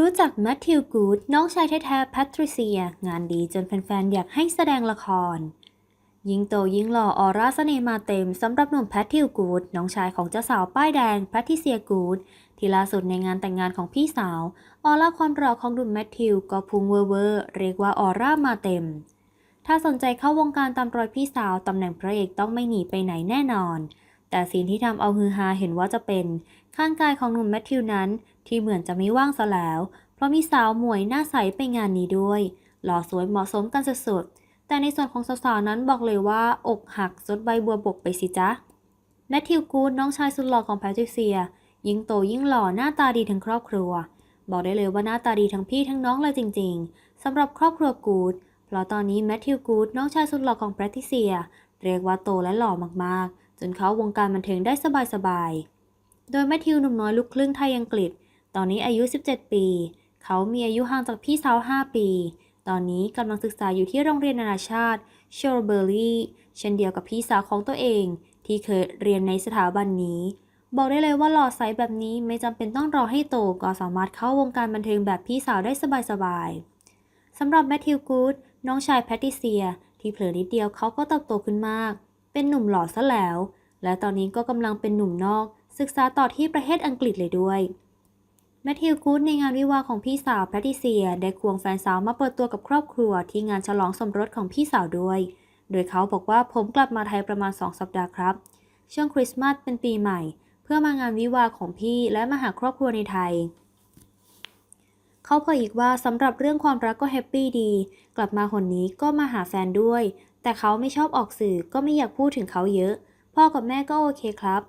รู้จักแมทธิวกูดน้องชายแท้ๆแพทริเซีย งานดีจนแฟนๆ อยากให้แสดงละคร ยิ่งโตยิ่งหล่อออร่าเสน่ห์มาเต็มสำหรับหนุ่มแพทริวกูดน้องชายของเจ้าสาวป้ายแดงแพทริเซียกูดที่ล่าสุดในงานแต่งงานของพี่สาว ออร่าความหล่อของหนุ่มแมทธิวก็พุ่งเวอร์เวอร์เรียกว่าออร่ามาเต็ม ถ้าสนใจเข้าวงการตามรอยพี่สาวตำแหน่งพระเอกต้องไม่หนีไปไหนแน่นอน แต่สิ่งที่ทำเอาฮือฮาเห็นว่าจะเป็นข้างกายของหนุ่มแมทธิวนั้น ที่เหมือนจะไม่ว่างซะแล้ว เพราะมีสาวหมวยหน้าใสไปงานนี้ด้วย หล่อสวยเหมาะสมกันสุดๆ แต่ในส่วนของสาวๆนั้นบอกเลยว่า อกหักจดใบบัวบกไปสิจ๊ะแมทธิวกูดน้องชายสุดหล่อของแพทริเซีย ยิ่งโตยิ่งหล่อหน้าตาดีทั้งครอบครัว บอกได้เลยว่าหน้าตาดีทั้งพี่ทั้งน้องเลยจริงๆสำหรับครอบครัวกูดเพราะตอนนี้แมทธิวกูดน้องชายสุดหล่อของแพทริเซีย เรียกว่าโตและหล่อมากๆ จนเขาวงการบันเทิงได้สบายๆ โดยแมทธิวหนุ่มน้อยลูกครึ่งไทยอังกฤษ ตอนนี้อายุ 17 ปี เขามีอายุห่างจากพี่สาว 5 ปี ตอนนี้กำลังศึกษาอยู่ที่โรงเรียนนานาชาติเชอร์เบอร์ลีเช่นเดียวกับพี่สาวของตัวเอง ที่เคยเรียนในสถาบันนี้ บอกได้เลยว่าหล่อใสแบบนี้ไม่จำเป็นต้องรอให้โตก็สามารถเข้าวงการบันเทิงแบบพี่สาวได้สบายๆสำหรับแมทธิวกูดน้องชายแพทริเซีย ที่เผลอนิดเดียวเขาก็เติบโตขึ้นมาก เป็นหนุ่มหล่อซะแล้ว และตอนนี้ก็กำลังเป็นหนุ่มนอก ศึกษาต่อที่ประเทศอังกฤษเลยด้วยแมทธิวกูดในงานวิวาของพี่สาวแพทริเซีย ได้ควงแฟนสาวมาเปิดตัวกับครอบครัวที่งานฉลองสมรสของพี่สาวด้วย โดยเขาบอกว่าผมกลับมาไทยประมาณ 2 สัปดาห์ครับ ช่วงคริสต์มาสเป็นปีใหม่ เพื่อมางานวิวาของพี่และมาหาครอบครัวในไทย เขาเผยอีกว่าสำหรับเรื่องความรักก็แฮปปี้ดี กลับมาคนนี้ก็มาหาแฟนด้วย แต่เขาไม่ชอบออกสื่อก็ไม่อยากพูดถึงเขาเยอะ พ่อกับแม่ก็โอเคครับ